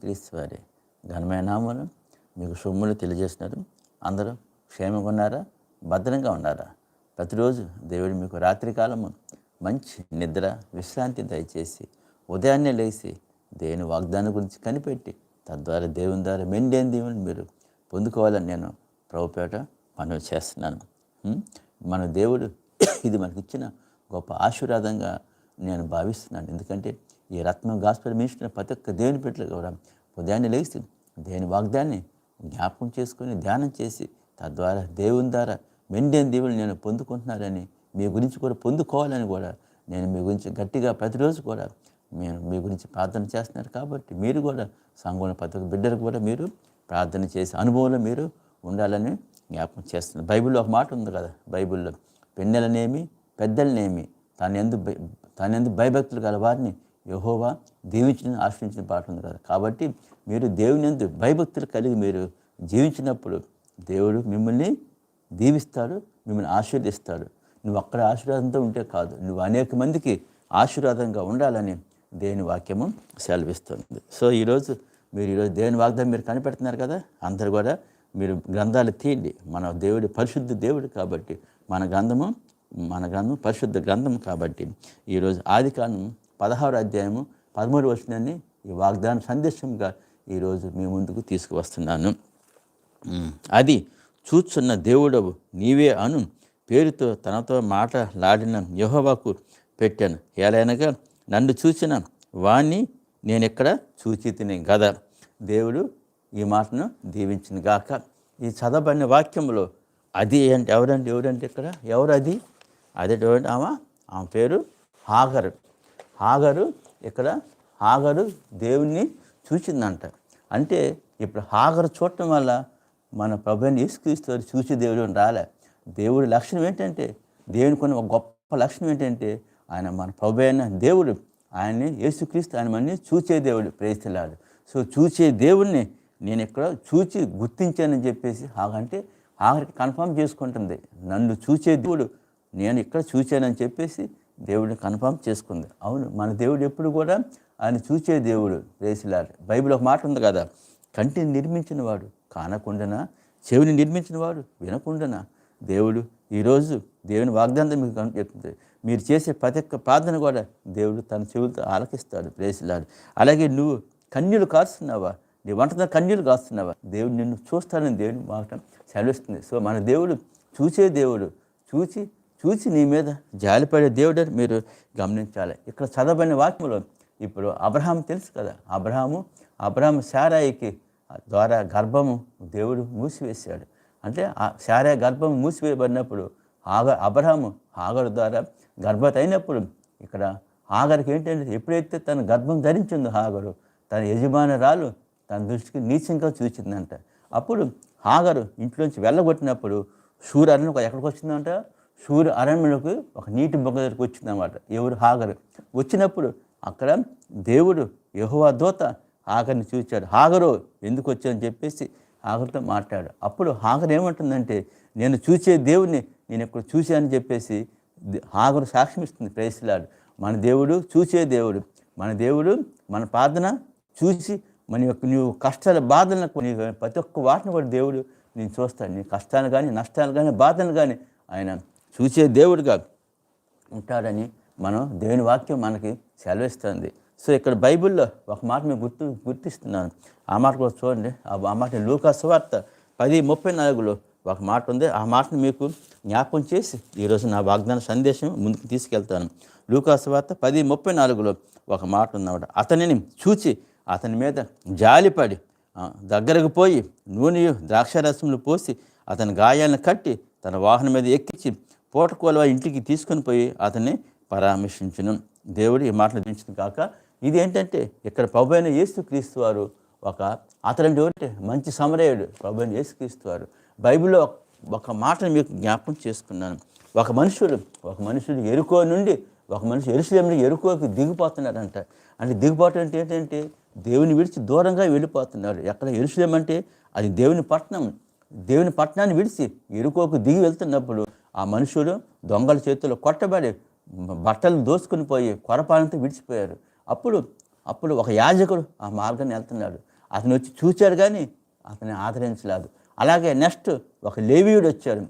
క్రీస్తు వారి ఘనమైన నామను మీకు సొమ్ములు తెలియజేస్తున్నారు. అందరూ క్షేమంగా ఉన్నారా? భద్రంగా ఉన్నారా? ప్రతిరోజు దేవుడు మీకు రాత్రికాలము మంచి నిద్ర విశ్రాంతి దయచేసి ఉదయాన్నే లేచి దేవుని వాగ్దానం గురించి కనిపెట్టి తద్వారా దేవుని ద్వారా మెండేని దేవుని మీరు పొందుకోవాలని నేను ప్రభుపేట మనవి చేస్తున్నాను. మన దేవుడు ఇది మనకి ఇచ్చిన గొప్ప ఆశీర్వాదంగా నేను భావిస్తున్నాను. ఎందుకంటే ఈ రత్నం గాస్పల్ మినిస్టర్ ప్రతి ఒక్క దేవుని పెట్టలు కూడా ఉదయాన్నే లేచి దేని వాగ్దాన్ని జ్ఞాపకం చేసుకొని ధ్యానం చేసి తద్వారా దేవుని ద్వారా మెండేన్ దేవుని నేను పొందుకుంటున్నారని మీ గురించి కూడా పొందుకోవాలని కూడా నేను మీ గురించి గట్టిగా ప్రతిరోజు కూడా నేను మీ గురించి ప్రార్థన చేస్తున్నారు కాబట్టి మీరు కూడా సంఘంలో ప్రతి ఒక్క బిడ్డలకు కూడా మీరు ప్రార్థన చేసే అనుభవంలో మీరు ఉండాలని జ్ఞాపకం చేస్తున్నారు. బైబిల్లో ఒక మాట ఉంది కదా బైబిల్లో పెన్నెలనేమి పెద్దలనేమి తన ఎందు కానీ ఎందుకు భయభక్తులు గల వారిని యహోవా దీవించిన ఆశ్రయించిన పాట ఉంది కదా. కాబట్టి మీరు దేవుని ఎందు భయభక్తులు కలిగి మీరు జీవించినప్పుడు దేవుడు మిమ్మల్ని దీవిస్తాడు మిమ్మల్ని ఆశీర్దిస్తాడు నువ్వు అక్కడ ఆశీర్వాదంతో ఉంటే కాదు నువ్వు అనేక మందికి ఆశీర్వాదంగా ఉండాలని దేవుని వాక్యము సెలవిస్తుంది. సో ఈరోజు మీరు ఈరోజు దేవుని వాగ్దానం మీరు కనిపెడుతున్నారు కదా అందరు కూడా మీరు గ్రంథాలు తీయండి. మన దేవుడి పరిశుద్ధ దేవుడు కాబట్టి మన గ్రంథము మన గ్రంథం పరిశుద్ధ గ్రంథం కాబట్టి ఈరోజు ఆది కాలం పదహారు అధ్యాయము పదమూడు వచ్చినని ఈ వాగ్దాన సందేశంగా ఈరోజు మీ ముందుకు తీసుకువస్తున్నాను. అది చూచున్న దేవుడవు నీవే అను పేరుతో తనతో మాటలాడిన యహోవాకు పెట్టాను. ఏలైనగా నన్ను చూసిన వాణ్ణి నేను ఎక్కడ చూచితిని గదా. దేవుడు ఈ మాటను దీవించిన గాక. ఈ చదవబడిన వాక్యంలో అది అంటే ఎవరంటే ఎవరంటే ఇక్కడ? ఎవరు అది అదే ఎవరంటే ఆమె? ఆమె పేరు హాగరు. హాగరు ఇక్కడ హాగరు దేవుణ్ణి చూసిందంట అంటే ఇప్పుడు హాగరు చూడటం వల్ల మన ప్రభుని యేసుక్రీస్తు వారు చూసి దేవుడు రాలే. దేవుడి లక్షణం ఏంటంటే దేవునికి ఉన్న ఒక గొప్ప లక్షణం ఏంటంటే ఆయన మన ప్రభు అయిన దేవుడు ఆయన్ని యేసుక్రీస్తు ఆయన మనని చూచే దేవుడు ప్రేస్తలాడు సో చూచే దేవుణ్ణి నేను ఇక్కడ చూచి గుర్తించానని చెప్పేసి హాగంటే ఆఖరికి కన్ఫర్మ్ చేసుకుంటుంది. నన్ను చూచే దేవుడు నేను ఇక్కడ చూచానని చెప్పేసి దేవుడిని కన్ఫర్మ్ చేసుకుంది. అవును మన దేవుడు ఎప్పుడు కూడా ఆయన చూచే దేవుడు రేసిలాడు బైబిల్ ఒక మాట ఉంది కదా కంటిని నిర్మించిన వాడు కానకుండానా? చెవిని నిర్మించిన వాడు వినకుండానా? దేవుడు ఈరోజు దేవుని వాగ్దానం మీకు చెప్తుంది. మీరు చేసే ప్రతి ఒక్క ప్రార్థన కూడా దేవుడు తన చెవులతో ఆలకిస్తాడు ప్రేసిలాడు అలాగే నువ్వు కన్యలు కాస్తున్నావా నీ వంటతో కన్యలు కాస్తున్నావా దేవుడు నిన్ను చూస్తానని దేవుని మాట సెలవిస్తుంది. సో మన దేవుడు చూసే దేవుడు చూచి చూసి నీ మీద జాలిపడే దేవుడు మీరు గమనించాలి. ఇక్కడ చదవని వాక్యంలో ఇప్పుడు అబ్రహాం తెలుసు కదా. అబ్రహాము అబ్రహాం శారాయికి ద్వారా గర్భము దేవుడు మూసివేశాడు. అంటే ఆ శారా గర్భం మూసివేయబడినప్పుడు ఆగ అబ్రహాము ఆగరు ద్వారా గర్భత అయినప్పుడు ఇక్కడ ఆగరికి ఏంటంటే ఎప్పుడైతే తన గర్భం ధరించిందో ఆగరు తన యజమానురాలు తన దృష్టికి నీచంగా చూసిందంట అప్పుడు ఆగరు ఇంట్లోంచి వెళ్ళగొట్టినప్పుడు సూర్య ఒక ఎక్కడికి వచ్చిందంట? సూర్య అరణ్యులకు ఒక నీటి బొగ్గ దగ్గరికి వచ్చిందన్నమాట. ఎవరు? హాగరు. వచ్చినప్పుడు అక్కడ దేవుడు యహోవా దూత హాగర్ని చూచాడు. హాగరు ఎందుకు వచ్చాదని చెప్పేసి హాగర్తో మాట్లాడు అప్పుడు హాగర్ ఏమంటుందంటే నేను చూసే దేవుడిని నేను ఇక్కడ చూశానని చెప్పేసి హాగరు సాక్ష్యం ఇస్తుంది. ప్రేసిలాడు మన దేవుడు చూసే దేవుడు. మన దేవుడు మన ప్రార్థన చూసి మన యొక్క నువ్వు కష్టాల బాధలను నీ ప్రతి ఒక్క వాటిని కూడా దేవుడు నేను చూస్తాను. నీ కష్టాలు కానీ నష్టాలు కానీ బాధలు కానీ ఆయన చూసే దేవుడుగా ఉంటాడని మనం దేవుని వాక్యం మనకి సెలవిస్తుంది. సో ఇక్కడ బైబిల్లో ఒక మాట మేము గుర్తు గుర్తిస్తున్నాను. ఆ మాట కూడా చూడండి. ఆ మాట లూకా పది ముప్పై నాలుగులో ఒక మాట ఉంది. ఆ మాటను మీకు జ్ఞాపకం చేసి ఈరోజు నా వాగ్దాన సందేశం ముందుకు తీసుకెళ్తాను. లూకా వార్త పది ముప్పై నాలుగులో ఒక మాట ఉందన్నమాట అతనిని చూచి అతని మీద జాలిపడి దగ్గరకు పోయి నూనె ద్రాక్షారసములు పోసి అతని గాయాలను కట్టి తన వాహనం మీద ఎక్కించి పూటకోల ఇంటికి తీసుకొని పోయి అతన్ని పరామర్శించును. దేవుడు ఈ మాటలు దించిన కాక ఇది ఏంటంటే ఇక్కడ ప్రభు అయిన యేసుక్రీస్తు వారు ఒక అతను ఒకటి మంచి సమరయుడు ప్రభు అయిన యేసుక్రీస్తు వారు. బైబిల్లో ఒక- మాటను మీకు జ్ఞాపకం చేసుకున్నాను. ఒక మనుషుడు ఒక మనుషుడు ఎరుకో నుండి ఒక మనిషి ఎరుసలేంలో ఎరుకోకి దిగిపోతున్నారంట అంటే దిగిపోవటం అంటే ఏంటంటే దేవుని విడిచి దూరంగా వెళ్ళిపోతున్నారు ఎక్కడ ఎరుసలేం అంటే అది దేవుని పట్టణం. దేవుని పట్టణాన్ని విడిచి ఎరుకోకు దిగి వెళ్తున్నప్పుడు ఆ మనుషులు దొంగల చేతుల్లో కొట్టబడి బట్టలు దోసుకుని పోయి కొరపాలంతా విడిచిపోయారు. అప్పుడు అప్పుడు ఒక యాజకుడు ఆ మార్గాన్ని వెళ్తున్నాడు. అతను వచ్చి చూచాడు కానీ అతన్ని ఆదరించలేదు. అలాగే నెక్స్ట్ ఒక లేవీయుడు వచ్చాడు.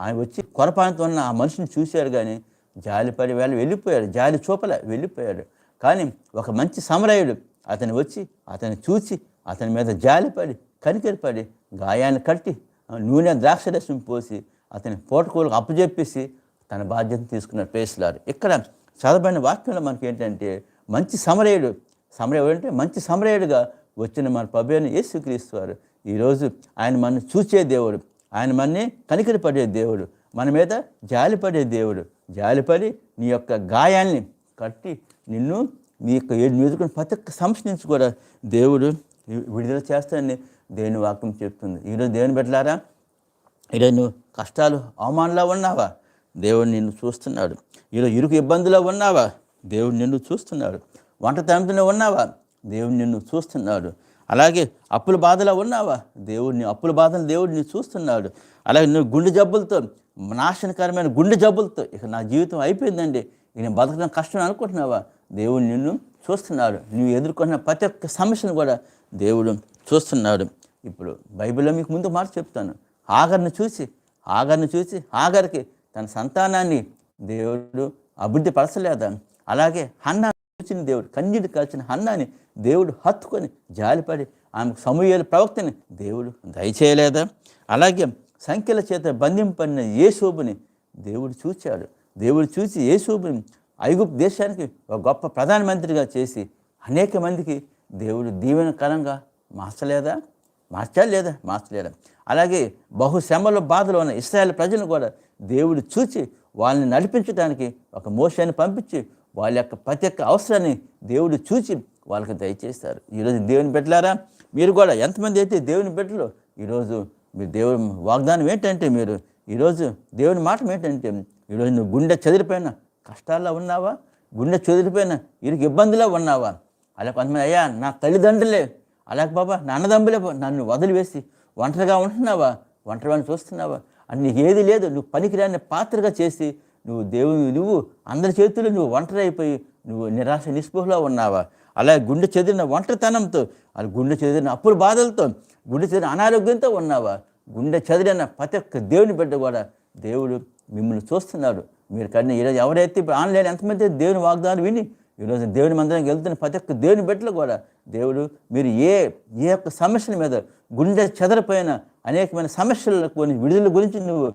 ఆయన వచ్చి కొరపాంతో ఉన్న ఆ మనిషిని చూశారు కానీ జాలిపడి వేళ వెళ్ళిపోయాడు. జాలి చూపలే వెళ్ళిపోయాడు. కానీ ఒక మంచి సమరయుడు అతను వచ్చి అతన్ని చూసి అతని మీద జాలిపడి కనికెరపడి గాయాన్ని కట్టి నూనె ద్రాక్షరసం పోసి అతని పోటకూలకు అప్పచెప్పేసి తన బాధ్యత తీసుకున్న పేసులారు ఇక్కడ చదవబడిన వాక్యంలో మనకి ఏంటంటే మంచి సమరయుడు సమరయుడు అంటే మంచి సమరయుడుగా వచ్చిన మన పబ్బేను యేసుక్రీస్తు వారు. ఈరోజు ఆయన మన చూచే దేవుడు ఆయన మనని కనికరపడే దేవుడు మన మీద జాలిపడే దేవుడు. జాలిపడి నీ యొక్క గాయాల్ని కట్టి నిన్ను నీ యొక్క ఏడు ఎదుర్కొని ప్రతి ఒక్క సమస్య నుంచి కూడా దేవుడు విడుదల చేస్తానని దేవుని వాక్యం చెప్తుంది. ఈరోజు దేవుని పెట్టలారా ఈరోజు నువ్వు కష్టాలు అవమానంలో ఉన్నావా? దేవుడు నిన్ను చూస్తున్నాడు. ఈరోజు ఇరుకు ఇబ్బందులో ఉన్నావా? దేవుడు నిన్ను చూస్తున్నాడు. వంట తంతులో ఉన్నావా? దేవుడు నిన్ను చూస్తున్నాడు. అలాగే అప్పుల బాధలో ఉన్నావా? దేవుడిని అప్పుల బాధలు దేవుడిని చూస్తున్నాడు. అలాగే నువ్వు గుండె జబ్బులతో నాశనకరమైన గుండె జబ్బులతో ఇక నా జీవితం అయిపోయిందండి. ఇక నేను బతకడం కష్టం అనుకుంటున్నావా? దేవుడు నిన్ను చూస్తున్నాడు. నువ్వు ఎదుర్కొన్న ప్రతి ఒక్క సమస్యను కూడా దేవుడు చూస్తున్నాడు. ఇప్పుడు బైబిల్లో మీకు ముందు మాట చెప్తాను. ఆగర్ని చూసి ఆగర్ని చూసి ఆగర్కి తన సంతానాన్ని దేవుడు అభివృద్ధి పరచలేదా. అలాగే హన్నా చూసిన దేవుడు కన్నీటి కలిసిన హన్నాని దేవుడు హత్తుకొని జాలిపడి ఆమెకు సమూహల ప్రవక్తని దేవుడు దయచేయలేదా. అలాగే సంఖ్యల చేత బంధింపడిన యేసోబుని దేవుడు చూచాడు. దేవుడు చూసి యేసోబుని ఐగుప్తు దేశానికి ఒక గొప్ప ప్రధానమంత్రిగా చేసి అనేక మందికి దేవుడు దీవెనకరంగా మార్చలేదా? మార్చాలి లేదా మార్చలేదా అలాగే బహు శ్రమల ఉన్న ఇస్రాయల్ ప్రజలను కూడా దేవుడు చూచి వాళ్ళని నడిపించడానికి ఒక మోసాన్ని పంపించి వాళ్ళ యొక్క ప్రతి ఒక్క అవసరాన్ని దేవుడు చూచి వాళ్ళకి దయచేస్తారు. ఈరోజు దేవుని బిడ్డలారా మీరు కూడా ఎంతమంది అయితే దేవుని బిడ్డలు ఈరోజు మీరు దేవుని వాగ్దానం ఏంటంటే మీరు ఈరోజు దేవుని మాట ఏంటంటే ఈరోజు నువ్వు గుండె చెదిరిపోయిన కష్టాల్లో ఉన్నావా? గుండె చెదిరిపోయిన ఇరుకు ఇబ్బందిలో ఉన్నావా? అలా కొంతమంది అయ్యా నా తల్లిదండ్రులే అలాగే బాబా నాన్నదమ్ములే నన్ను వదిలివేసి ఒంటరిగా ఉంటున్నావా? ఒంటరివాడిని చూస్తున్నావా? అని నీకు ఏది లేదు. నువ్వు పనికిరాని పాత్రగా చేసి నువ్వు దేవుని నువ్వు అందరి చేతులు నువ్వు ఒంటరి అయిపోయి నువ్వు నిరాశ నిస్పృహలో ఉన్నావా? అలా గుండె చెదిరిన ఒంటరితనంతో అలా గుండె చెదిరిన అప్పుల బాధలతో గుండె చెదిరిన అనారోగ్యంతో ఉన్నావా? గుండె చెదిరిన ప్రతి ఒక్క దేవుని బిడ్డ కూడా దేవుడు మిమ్మల్ని చూస్తున్నాడు. మీరు కన్నా ఈరోజు ఎవరైతే ఇప్పుడు ఆన్లైన్ ఎంతమంది దేవుని వాగ్దానం విని ఈరోజు దేవుని మందిరానికి వెళ్తున్న ప్రతి ఒక్క దేవుని బిడ్డలు కూడా దేవుడు మీరు ఏ ఏ యొక్క సమస్యల మీద గుండె చెదరిపోయిన అనేకమైన సమస్యల కొన్ని విడుదల గురించి నువ్వు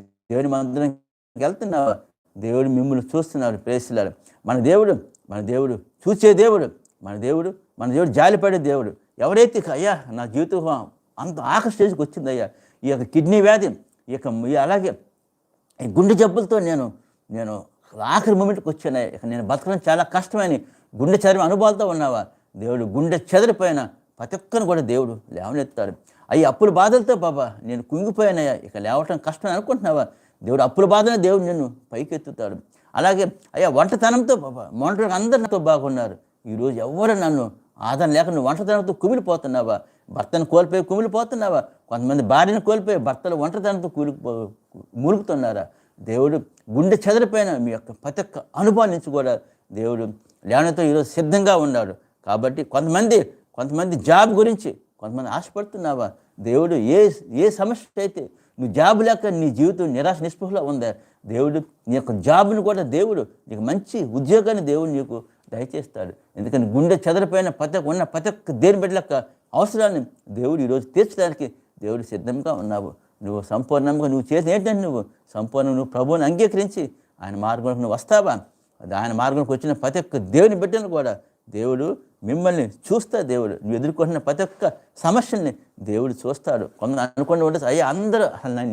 దేవుని మందిరానికి వెళ్తున్నావు? దేవుడు మిమ్మల్ని చూస్తున్నాడు ప్రేసిలారు మన దేవుడు మన దేవుడు చూసే దేవుడు మన దేవుడు మన దేవుడు జాలిపడే దేవుడు. ఎవరైతే అయ్యా నా జీవితం అంత ఆఖ స్టేజ్కి వచ్చిందయ్యా ఈ యొక్క కిడ్నీ వ్యాధి ఈ యొక్క అలాగే ఈ గుండె జబ్బులతో నేను నేను ఆఖరి మూమెంట్కి వచ్చాను. ఇక నేను బతకడం చాలా కష్టమని గుండె చదివి అనుభవాలతో ఉన్నావా? దేవుడు గుండె చెదిరిపోయిన ప్రతి ఒక్కరిని కూడా దేవుడు లేవనెత్తాడు. అయ్యి అప్పుల బాధలతో బాబా నేను కుంగిపోయానయ్యా. ఇక లేవటం కష్టం అనుకుంటున్నావా? దేవుడు అప్పుల బాధనే దేవుడు నిన్ను పైకెత్తుతాడు. అలాగే అయ్యా వంటతనంతో బాబా మొంటరికి అందరు నాతో బాగున్నారు. ఈరోజు ఎవరు నన్ను ఆదరణ లేక నువ్వు వంటతనంతో కుమిలిపోతున్నావా? భర్తను కోల్పోయి కుమిలిపోతున్నావా? కొంతమంది భార్యను కోల్పోయి భర్తలు ఒంటరితనంతో కూలిపో మూలుగుతున్నారా? దేవుడు గుండె చెదరిపోయిన మీ యొక్క ప్రతి ఒక్క అనుభవం కూడా దేవుడు లేనతో ఈరోజు సిద్ధంగా ఉన్నాడు. కాబట్టి కొంతమంది కొంతమంది జాబ్ గురించి కొంతమంది ఆశపడుతున్నావా? దేవుడు ఏ ఏ సమస్య అయితే నువ్వు జాబ్ లేక నీ జీవితం నిరాశ నిస్పృహలో ఉందా? దేవుడు నీ యొక్క జాబ్ను కూడా దేవుడు నీకు మంచి ఉద్యోగాన్ని దేవుడు నీకు దయచేస్తాడు. ఎందుకని గుండె చెదరిపోయిన ప్రతి ఉన్న ప్రతి ఒక్క దేని బట్టి అవసరాన్ని దేవుడు ఈరోజు తీర్చడానికి దేవుడు సిద్ధంగా ఉన్నావు. నువ్వు సంపూర్ణంగా నువ్వు చేసిన ఏంటంటే నువ్వు సంపూర్ణ నువ్వు ప్రభువుని అంగీకరించి ఆయన మార్గంలోకి నువ్వు వస్తావా? అది ఆయన మార్గంలోకి వచ్చిన ప్రతి ఒక్క దేవుని బిడ్డను కూడా దేవుడు మిమ్మల్ని చూస్తా దేవుడు నువ్వు ఎదుర్కొంటున్న ప్రతి ఒక్క సమస్యల్ని దేవుడు చూస్తాడు. కొందరు అనుకుంటూ ఉంటే అయ్యా అందరూ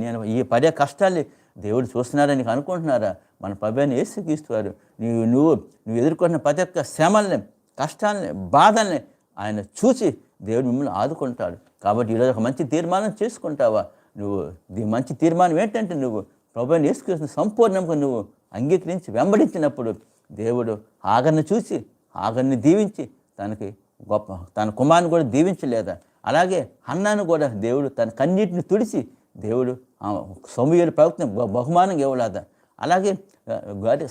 నేను ఈ పడే కష్టాల్ని దేవుడు చూస్తున్నారని నీకు అనుకుంటున్నారా? మన పబ్బాన్ని గీస్తున్నారు నువ్వు నువ్వు నువ్వు ఎదుర్కొంటున్న ప్రతి ఒక్క శ్రమల్ని కష్టాలని బాధల్ని ఆయన చూసి దేవుడు మిమ్మల్ని ఆదుకుంటాడు. కాబట్టి ఈరోజు ఒక మంచి తీర్మానం చేసుకుంటావా? నువ్వు దీ మంచి తీర్మానం ఏంటంటే నువ్వు ప్రభుని యేసుకృష్ణ సంపూర్ణంగా నువ్వు అంగీకరించి వెంబడించినప్పుడు దేవుడు ఆగర్ని చూసి ఆగర్ని దీవించి తనకి గొప్ప తన కుమారుని కూడా దీవించలేదా? అలాగే అన్నాను కూడా దేవుడు తన కన్నీటిని తుడిచి దేవుడు సమూహలు ప్రభుత్వం బహుమానం ఇవ్వలేదా? అలాగే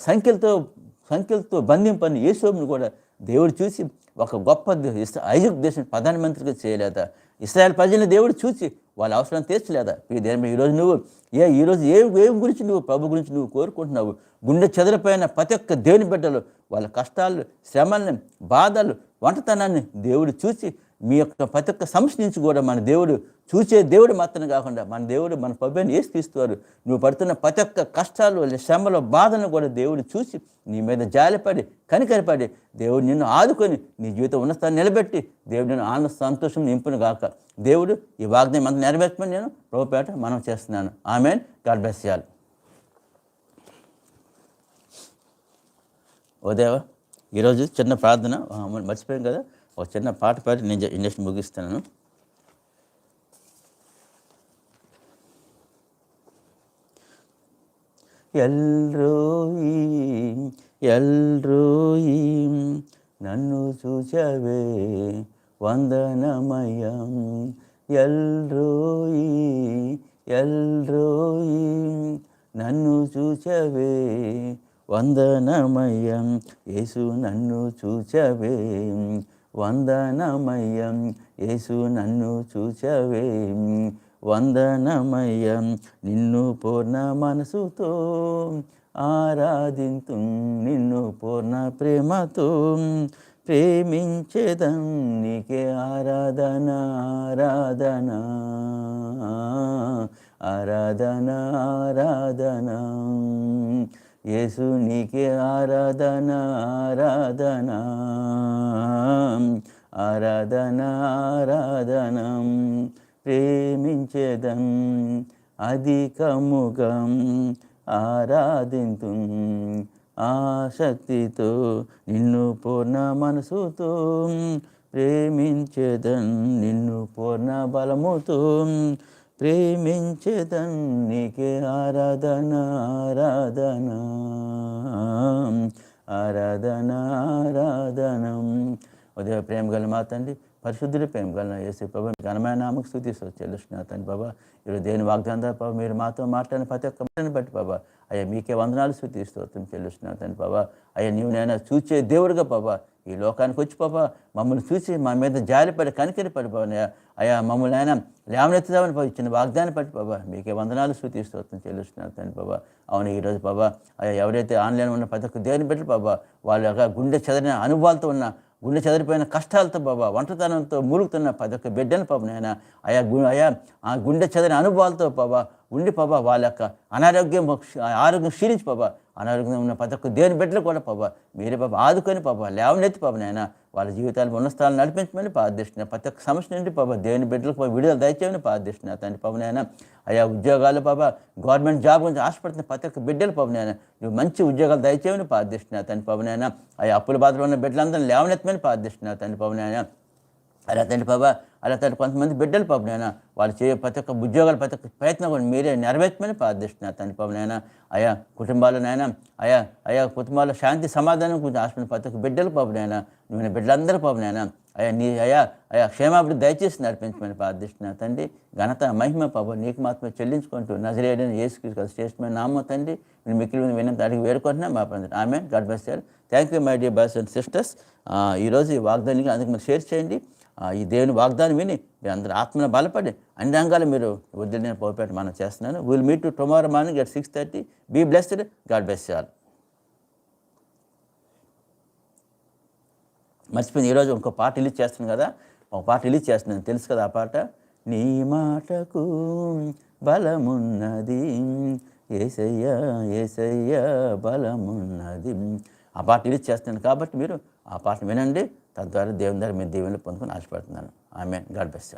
సంఖ్యలతో సంఖ్యలతో బంధింపని యేసోబుని కూడా దేవుడు చూసి ఒక గొప్ప ఐజక్ దేశం ప్రధానమంత్రిగా చేయలేదా? ఇస్రాయల్ ప్రజల్ని దేవుడు చూసి వాళ్ళ అవసరం తీర్చలేదా? ఈ దేని ఈరోజు నువ్వు ఏ ఈరోజు ఏ ఏం గురించి నువ్వు ప్రభు గురించి నువ్వు కోరుకుంటున్నావు? గుండె చెదరిపోయిన ప్రతి ఒక్క దేవుని బిడ్డలు వాళ్ళ కష్టాలు శ్రమల్ని బాధలు వంటతనాన్ని దేవుడు చూసి మీ యొక్క ప్రతి ఒక్క సమస్య నుంచి కూడా మన దేవుడు చూసే దేవుడు మాత్రం కాకుండా మన దేవుడు మన పబ్బని వేసి తీస్తున్నారు నువ్వు పడుతున్న ప్రతి ఒక్క కష్టాలు శ్రమలో బాధను కూడా దేవుడు చూసి నీ మీద జాలిపడి కనికరిపడి దేవుడు నిన్ను ఆదుకొని నీ జీవితం ఉన్నతాన్ని నిలబెట్టి దేవుడు నేను ఆనంద సంతోషం నింపును గాక. దేవుడు ఈ వాగ్దానం అంత నెరవేర్చమని నేను ప్రభుపేట మనం చేస్తున్నాను. ఆమె గాడ్ బ్లెస్ చేయాలి ఓ దేవా ఈరోజు చిన్న ప్రార్థన మర్చిపోయాం కదా? ఒక చిన్న పాట పాడి నేను ఇండస్ట్రీ ముగిస్తున్నాను. ఎల్రోయి ఎల్రోయి నన్ను చూచవే వందనమయం. ఎల్రోయి ఎల్రోయి నన్ను చూచవే వందనమయం. యేసు నన్ను చూచవే వందనమయం యేసు నన్ను చూచవే. వందనమయం నిన్ను పూర్ణ మనసుతో ఆరాధింతు. నిన్ను పూర్ణ ప్రేమతో ప్రేమించేదం. నీకే ఆరాధన ఆరాధన. ఆరాధన ఆరాధన. యేసు నీకే ఆరాధన ఆరాధన. ఆరాధన ఆరాధనం. ప్రేమించేదం అధికముగం. ఆరాధింతు ఆసక్తితో నిన్ను పూర్ణ మనసుతో ప్రేమించేదన్ నిన్ను పూర్ణ బలముతో ప్రేమించేదన్నికి ఆరాధన ఆరాధన. ఆరాధన ఆరాధనం. ఉదయ ప్రేమ గల మా తండ్రి పరిశుద్ధుల ప్రేమ గల వేసే ప్రభా ఘనమైన నామకు స్థుతి చెల్లిస్తున్నా తండ్రి బాబా ఈరోజు దేని వాగ్దానం బాబా మీరు మాతో మాట్లాడిన ప్రతి ఒక్క బట్టి బాబా అయ్యా మీకే వందనాలు శృతి స్తోత్రం చెల్లిస్తున్నా తండ్రి బాబా అయ్యా నీవు నైనా చూచే దేవుడుగా బాబా ఈ లోకానికి వచ్చి బాబా మమ్మల్ని చూసి మా మీద జాలిపడి కనికరి పడి బాబా అయ్యా. మమ్మల్ని ఆయన లేవనెత్తుదామని బాబా ఇచ్చిన వాగ్దానం పట్టి బాబా మీకే వందనాలు శృతి స్తోత్రం చెల్లిస్తున్నారు తండ్రి బాబా అవును ఈరోజు బాబా అయ్యా ఎవరైతే ఆన్లైన్ ఉన్న ప్రతి ఒక్క దేవుని పెట్టి బాబా వాళ్ళ యొక్క గుండె చెదరిన అనుభవాలతో ఉన్న గుండె చెదిరిపోయిన కష్టాలతో బాబా వంటతనంతో మూలుగుతున్న ప్రతి ఒక్క బిడ్డను పాప నాయన ఆయా గు అయా ఆ గుండె చెదిరిన అనుభవాలతో బాబా ఉండి పాపా వాళ్ళ యొక్క అనారోగ్యం ఆరోగ్యం క్షీణించి పాపా అనారోగ్యం ఉన్న ప్రతి ఒక్క దేవుని బిడ్డలు కూడా పాప మీరే పాప ఆదుకొని పాప లేవనెత్తి పాప నాయన వాళ్ళ జీవితాలు ఉన్న స్థానాలు నడిపించమని ప్రార్థిస్తున్నా ప్రతి ఒక్క సమస్య నుండి పాప దేవుని బిడ్డలకు విడుదల దయచేయమని ప్రార్థిస్తున్నా తండ్రి పాప నాయన. అయా ఉద్యోగాలు పాప గవర్నమెంట్ జాబ్ గురించి ఆశపడుతున్న ప్రతి ఒక్క బిడ్డలు పాప నాయన నువ్వు మంచి ఉద్యోగాలు దయచేయమని ప్రార్థిస్తున్నా తండ్రి పాప నాయన. అయ్యా అప్పుల బాధలు ఉన్న బిడ్డలందరూ లేవనెత్తమని ప్రార్థిస్తున్నా తండ్రి పాప నాయన. అలా తండ్రి బాబా అలా తండ్రి కొంతమంది బిడ్డలు పాప నాయన వాళ్ళు చేయ ప్రతి ఒక్క ఉద్యోగాలు ప్రతి ఒక్క ప్రయత్నం కూడా మీరే నెరవేర్చమని ప్రార్థిస్తున్నారు తండ్రి పాపం నాయన. అయా కుటుంబాలు నాయన అయా అయా కుటుంబాల్లో శాంతి సమాధానం గురించి ఆశపడిన ప్రతి ఒక్క బిడ్డలు పాప నాయన నువ్వు బిడ్డలందరూ పాప నాయన అయా నీ అయా అయా క్షేమాభివృద్ధి దయచేసి నడిపించమని ప్రార్థిస్తున్నా తండ్రి. ఘనత మహిమ పాప నీకు మాత్రమే చెల్లించుకుంటూ నజరేయడని యేసుక్రీస్తు శ్రేష్టమైన నామో తండ్రి. నేను మిక్కిలి వినంత అడిగి వేడుకుంటున్నా మా పని ఆమె God bless thank you my dear boys and sisters. ఈరోజు ఈ వాగ్దానికి అందుకు మీరు షేర్ చేయండి. ఈ దేవుని వాగ్దానం విని మీరు అందరూ ఆత్మను బలపడి అన్ని రంగాలు మీరు వదిలిన పోపేట మనం చేస్తున్నాను. Will meet to tomorrow morning at six thirty be blessed God bless all మర్చిపోయింది ఈరోజు ఇంకో పాట రిలీజ్ చేస్తున్నాను కదా. ఒక పాట రిలీజ్ చేస్తున్నాను తెలుసు కదా ఆ పాట? నీ మాటకు బలమున్నది. ఏసయ్య ఏసయ్య బలమున్నది. ఆ పాట రిలీజ్ చేస్తున్నాను కాబట్టి మీరు ఆ పాట వినండి. తద్వారా దేవుని దగ్గర మీరు దీవెనలు పొందుకొని ఆశపడుతున్నాను. ఆమె గాడ్ బెస్ట్